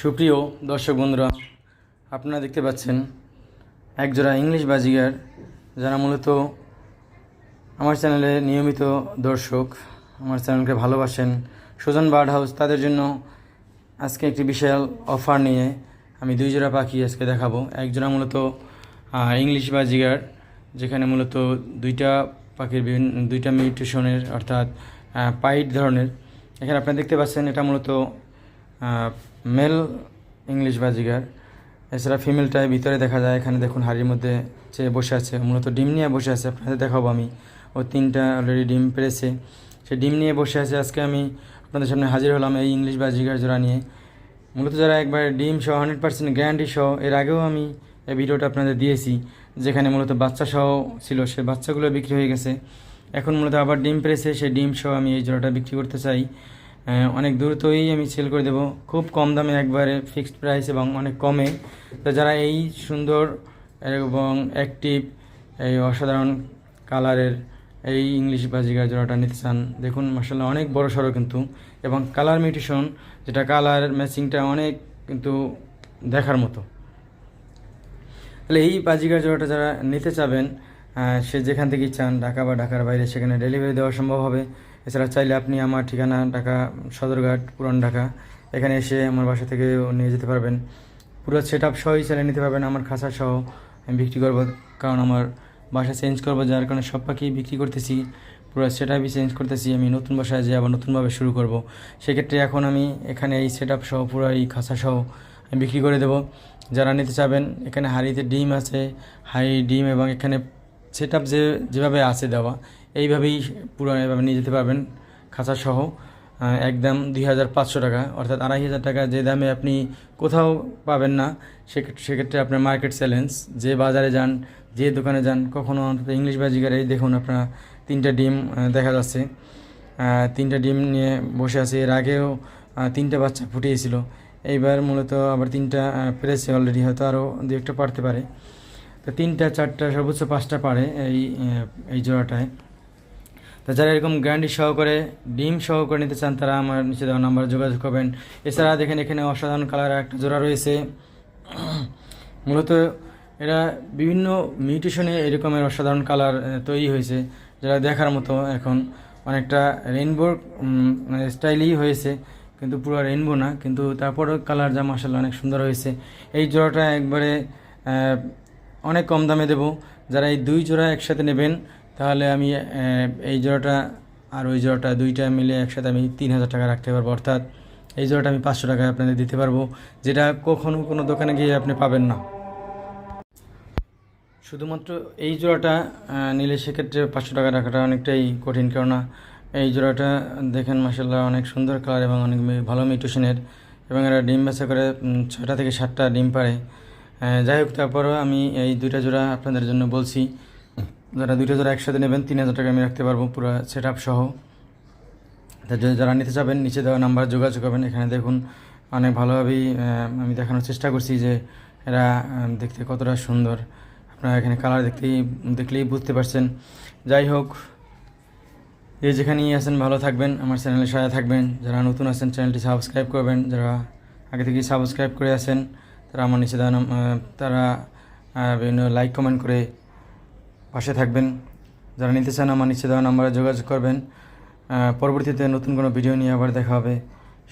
সুপ্রিয় দর্শক বন্ধুরা, আপনারা দেখতে পাচ্ছেন একজোড়া ইংলিশ বাজিগার যারা মূলত আমার চ্যানেলে নিয়মিত দর্শক, আমার চ্যানেলকে ভালোবাসেন। সুজন বার্ড হাউস তাদের জন্য আজকে একটি বিশাল অফার নিয়ে আমি দুই জোড়া পাখি আজকে দেখাবো। এক জোড়া মূলত ইংলিশ বাজিগার, যেখানে মূলত দুইটা পাখির বিভিন্ন, দুইটা মিউটেশনের অর্থাৎ পাইট ধরনের। এখানে আপনারা দেখতে পাচ্ছেন এটা মূলত মেল ইংলিশ বাজিগার। এছাড়া ফিমেলটাই ভিতরে দেখা যায়। এখানে দেখুন হাড়ির মধ্যে চেয়ে বসে আছে, মূলত ডিম নিয়ে বসে আছে। আপনাদের দেখাবো আমি। ও তিনটা অলরেডি ডিম পেরেছে। সে ডিম নিয়ে বসে আছে। আজকে আমি আপনাদের সামনে হাজির হলাম এই ইংলিশ বাজিগার জোড়া নিয়ে। মূলত যারা একবার ডিম সহ হান্ড্রেড পার্সেন্ট গ্যারান্টি সহ, এর আগেও আমি এই ভিডিওটা আপনাদের দিয়েছি, যেখানে মূলত বাচ্চা সহ ছিল। সে বাচ্চাগুলো বিক্রি হয়ে গেছে। এখন মূলত আবার ডিম পেরেছে। সেই ডিম সহ আমি এই জোড়াটা বিক্রি করতে চাই। অনেক দ্রুতই আমি সেল করে দেবো। খুব কম দামে একবারে ফিক্সড প্রাইস এবং অনেক কমে। তো যারা এই সুন্দর এবং অ্যাক্টিভ এই অসাধারণ কালারের এই ইংলিশ বাজিগার জোড়াটা নিতে চান, দেখুন মাসাল্লাহ অনেক বড় সড়ো কিন্তু। এবং কালার মিউটেশন যেটা কালার ম্যাচিংটা অনেক কিন্তু দেখার মতো। তাহলে এই বাজিগার জোড়াটা যারা নিতে চাবেন সে যেখান থেকেই চান, ঢাকা বা ঢাকার বাইরে, সেখানে ডেলিভারি দেওয়া সম্ভব হবে। এছাড়া চাইলে আপনি আমার ঠিকানা ঢাকা, সদরঘাট, পুরান ঢাকা, এখানে এসে আমার বাসা থেকে নিয়ে যেতে পারবেন। পুরো সেট আপ সহই চালিয়ে নিতে পারবেন আমার খাঁচা সহ। আমি বিক্রি করব কারণ আমার বাসা চেঞ্জ করব, যার কারণে সব পাখি বিক্রি করতেছি। পুরো সেট আপই চেঞ্জ করতেছি, আমি নতুন বাসায় যেয়ে আবার নতুনভাবে শুরু করব। সেক্ষেত্রে এখন আমি এখানে এই সেট আপ সহ পুরো এই খাঁচা সহ আমি বিক্রি করে দেবো। যারা নিতে চাবেন, এখানে হাঁড়িতে ডিম আছে, হাঁড়ি, ডিম এবং এখানে সেট আপ যে, যেভাবে আছে দেওয়া এইভাবেই পুরো এভাবে নিয়ে যেতে পারবেন খাঁচা সহ একদম দুই হাজার পাঁচশো টাকা, অর্থাৎ আড়াই হাজার টাকা যে দামে আপনি কোথাও পাবেন না সেক্ষেত্রে আপনার মার্কেট চ্যালেঞ্জ যে বাজারে যান, যে দোকানে যান, কখনো অন্তত ইংলিশ বাজিগারে এই দেখুন আপনার তিনটা ডিম দেখা যাচ্ছে। তিনটা ডিম নিয়ে বসে আছে, এর আগেও তিনটা বাচ্চা ফুটিয়েছিল। এইবার মূলত আবার তিনটা পেরেছে অলরেডি হয়তো আরও দু একটা পারতে পারে। তো তিনটা, চারটা, সর্বোচ্চ পাঁচটা পারে এই এই জোড়াটায়। তো যারা এরকম গ্যারান্টি সহকারে, ডিম সহকারে নিতে চান, তারা আমার নিচে দেওয়া নাম্বার যোগাযোগ করবেন। এছাড়া দেখেন, এখানে অসাধারণ কালার একটা জোড়া রয়েছে। মূলত এরা বিভিন্ন মিউটেশনে এরকমের অসাধারণ কালার তৈরি হয়েছে, যারা দেখার মতো এখন। অনেকটা রেইনবো মানে স্টাইলই হয়েছে, কিন্তু পুরো রেইনবো না, কিন্তু তারপরেও কালার যা মাসাল্লাহ অনেক সুন্দর হয়েছে। এই জোড়াটা একবারে অনেক কম দামে দেবো। যারা এই দুই জোড়া একসাথে নেবেন তাহলে আমি এই জোড়াটা আর ওই জোড়াটা দুইটা মিলে একসাথে আমি তিন হাজার টাকা রাখতে পারব। অর্থাৎ এই জোড়াটা আমি পাঁচশো টাকায় আপনাদের দিতে পারব, যেটা কখনো কোনো দোকানে গিয়ে আপনি পাবেন না। শুধুমাত্র এই জোড়াটা নিলে সেক্ষেত্রে পাঁচশো টাকা রাখাটা অনেকটাই কঠিন, কেননা এই জোড়াটা দেখেন মাসাল্লাহ অনেক সুন্দর কালার এবং অনেক ভালো মিউটেশনের এবং এরা ডিম বাচ্চা করে ছয়টা থেকে সাতটা ডিম পারে যাই হোক, তারপরও আমি এই দুইটা জোড়া আপনাদের জন্য বলছি যারা দুইটা যারা একসাথে নেবেন, তিন হাজার টাকা আমি রাখতে পারব পুরো সেট আপ সহ যারা নিতে চাবেন, নিচে দেওয়া নাম্বার যোগাযোগ করবেন। এখানে দেখুন, অনেক ভালোভাবেই আমি দেখানোর চেষ্টা করছি যে এরা দেখতে কতটা সুন্দর। আপনারা এখানে কালার দেখতেই, দেখলেই বুঝতে পারছেন। যাই হোক যে যেখানেই আছেন, ভালো থাকবেন। আমার চ্যানেলের সাথে থাকবেন। যারা নতুন আছেন চ্যানেলটি সাবস্ক্রাইব করবেন। যারা আগে থেকেই সাবস্ক্রাইব করে আছেন, তারা আমার নিচে দেওয়া তারা বিভিন্ন লাইক কমেন্ট করে পাশে থাকবেন। যারা নিতে চান আমার নিচে দেওয়া নাম্বারে যোগাযোগ করবেন। পরবর্তীতে নতুন কোনো ভিডিও নিয়ে আবার দেখা হবে।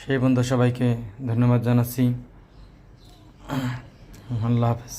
সেই বন্ধু সবাইকে ধন্যবাদ জানাচ্ছি। আল্লাহ হাফেজ।